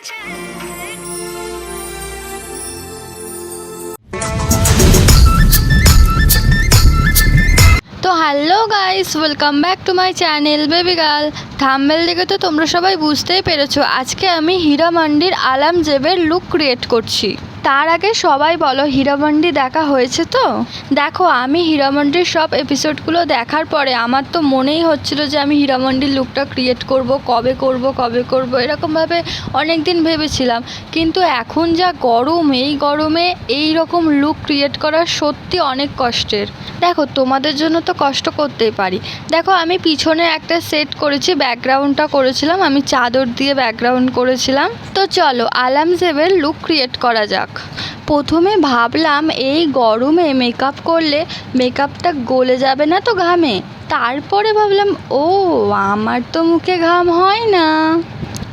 তো hello guys welcome back to my channel baby girl thumbnail দেখে তো তোমরা সবাই বুঝতেই পেরেছ, আজকে আমি হীরা মান্ডির আলাম জেবের লুক ক্রিয়েট করছি। তার আগে সবাই বলো, হীরামান্ডি দেখা হয়েছে তো? দেখো, আমি হীরামান্ডির সব এপিসোডগুলো দেখার পরে আমার তো মনেই হচ্ছিল যে আমি হীরামান্ডির লুকটা ক্রিয়েট করব, কবে করব কবে করব, এরকমভাবে অনেক দিন ভেবেছিলাম। কিন্তু এখন যা গরম, এই গরমে এই রকম লুক ক্রিয়েট করা সত্যি অনেক কষ্টের। দেখো, তোমাদের জন্য তো কষ্ট করতেই পারি। দেখো, আমি পিছনে একটা সেট করেছি ব্যাকগ্রাউন্ডটা করেছিলাম, আমি চাদর দিয়ে ব্যাকগ্রাউন্ড করেছিলাম। তো চলো আলাম জেবের লুক ক্রিয়েট করা যাক। প্রথমে ভাবলাম এই গরমে মেকআপ করলে মেকআপটা গলে যাবে না তো ঘামে। তারপরে ভাবলাম, ও, আমার তো মুখে ঘাম হয় না।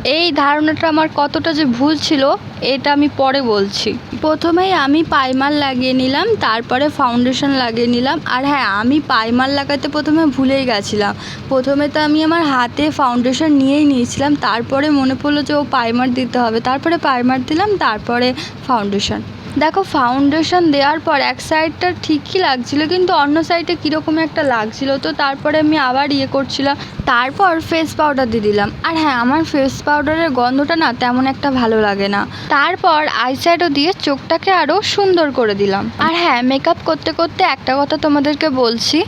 এই ধারণাটা আমার কতটা যে ভুল ছিল, এটা আমি পরে বলছি। প্রথমেই আমি পাইমার লাগিয়ে নিলাম, তারপরে ফাউন্ডেশন লাগিয়ে নিলাম। আর হ্যাঁ আমি পাইমার লাগাতে প্রথমে ভুলেই গেছিলাম। প্রথমে তো আমি আমার হাতে ফাউন্ডেশন নিয়েই নিয়েছিলাম, তারপরে মনে পড়ল যে ও পাইমার দিতে হবে। তারপরে পাইমার দিলাম, তারপরে ফাউন্ডেশন। দেখো ফাউন্ডেশন দেওয়ার পর এক সাইডটা ঠিকই লাগছিল, কিন্তু অন্য সাইডে কীরকম একটা লাগছিল? তো তারপরে আমি আবার ইয়ে করছিলাম, তারপর ফেস পাউডার দিয়ে দিলাম। আর হ্যাঁ আমার ফেস পাউডারের গন্ধটা না তেমন একটা ভালো লাগে না। তারপর আই আইশ্যাডো দিয়ে চোখটাকে আরও সুন্দর করে দিলাম। আর হ্যাঁ মেকআপ করতে করতে একটা কথা তোমাদেরকে বলছি,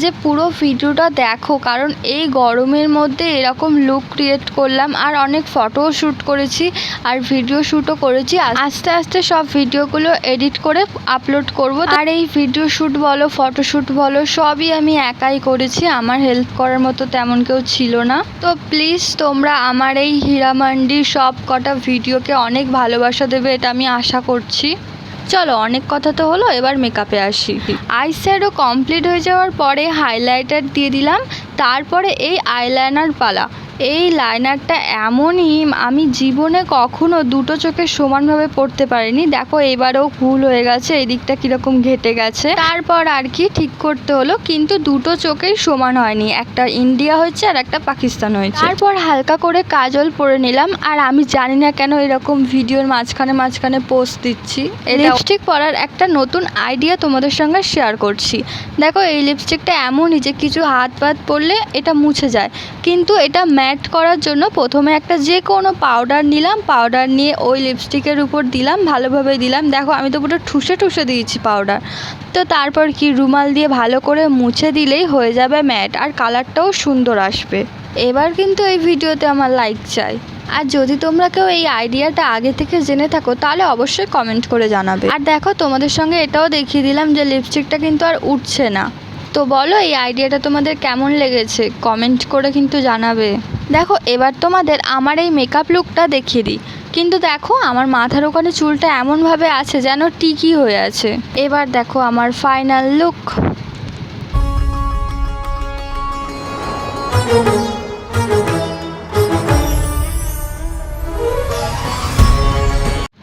যে পুরো ভিডিওটা দেখো, কারণ এই গরমের মধ্যে এরকম লুক ক্রিয়েট করলাম, আর অনেক ফটোও শ্যুট করেছি, আর ভিডিও শ্যুটও করেছি। আস্তে আস্তে সব ভিডিওগুলো এডিট করে আপলোড করব। আর এই ভিডিও শ্যুট বলো ফটোশ্যুট বলো, সবই আমি একাই করেছি। আমার হেল্প করার মতো তেমন কেউ ছিল না। তো প্লিজ তোমরা আমার এই হীরামান্ডির সব কটা ভিডিওকে অনেক ভালোবাসা দেবে, এটা আমি আশা করছি। চলো, অনেক কথা তো হলো, এবার মেকআপে আসি। আই শ্যাডো কমপ্লিট হয়ে যাওয়ার পরে হাইলাইটার দিয়ে দিলাম। তারপরে এই আইলাইনার পালা। এই লাইনারটা এমনই, আমি জীবনে কখনো দুটো চোখে সমানভাবে পড়তে পারিনি। দেখো, এবারেও ভুল হয়ে গেছে এই দিকটা কীরকম ঘেটে গেছে। তারপর আর কি ঠিক করতে হলো, কিন্তু দুটো চোখেই সমান হয়নি। একটা ইন্ডিয়া হয়েছে আর একটা পাকিস্তান হয়েছে। তারপর হালকা করে কাজল পরে নিলাম, আর আমি জানি না কেন এরকম ভিডিওর মাঝখানে মাঝখানে পোস্ট দিচ্ছি। এই লিপস্টিক পরার একটা নতুন আইডিয়া তোমাদের সঙ্গে শেয়ার করছি। দেখো, এই লিপস্টিকটা এমনই যে কিছু হাত পাত পড়লে এটা মুছে যায়। কিন্তু এটা ম্যাট করার জন্য প্রথমে একটা যে কোনো পাউডার নিলাম, পাউডার নিয়ে ওই লিপস্টিকের উপর দিলাম, ভালোভাবে দিলাম। দেখো, আমি তো পুরো ঠুসে ঠুসে দিয়েছি পাউডার। তো তারপর কি, রুমাল দিয়ে ভালো করে মুছে দিলেই হয়ে যাবে ম্যাট, আর কালারটাও সুন্দর আসবে। এবার কিন্তু এই ভিডিওতে আমার লাইক চাই। আর যদি তোমরা কেউ এই আইডিয়াটা আগে থেকে জেনে থাকো, তাহলে অবশ্যই কমেন্ট করে জানাবে। আর দেখো, তোমাদের সঙ্গে এটাও দেখিয়ে দিলাম যে লিপস্টিকটা কিন্তু আর উঠছে না। তো বলো, এই আইডিয়াটা তোমাদের কেমন লেগেছে? কমেন্ট করে কিন্তু জানাবে। দেখো, এবার তোমাদের আমার এই মেকআপ লুকটা দেখিয়ে দিই। কিন্তু দেখো, আমার মাথার ওখানে চুলটা এমনভাবে আছে যেন টিকি হয়ে আছে। এবার দেখো আমার ফাইনাল লুক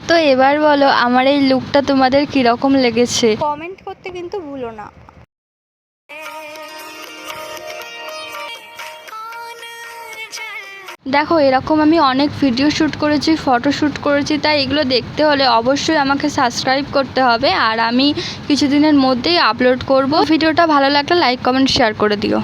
তো এবার বলো, আমার এই লুকটা তোমাদের কীরকম লেগেছে? কমেন্ট করতে কিন্তু ভুলো না। দেখো, এরকম আমি অনেক ভিডিও শ্যুট করেছি ফটো শ্যুট করেছি, তাই এগুলো দেখতে হলে অবশ্যই আমাকে সাবস্ক্রাইব করতে হবে। আর আমি কিছুদিনের মধ্যেই আপলোড করব। ভিডিওটা ভালো লাগলে লাইক কমেন্ট শেয়ার করে দিও।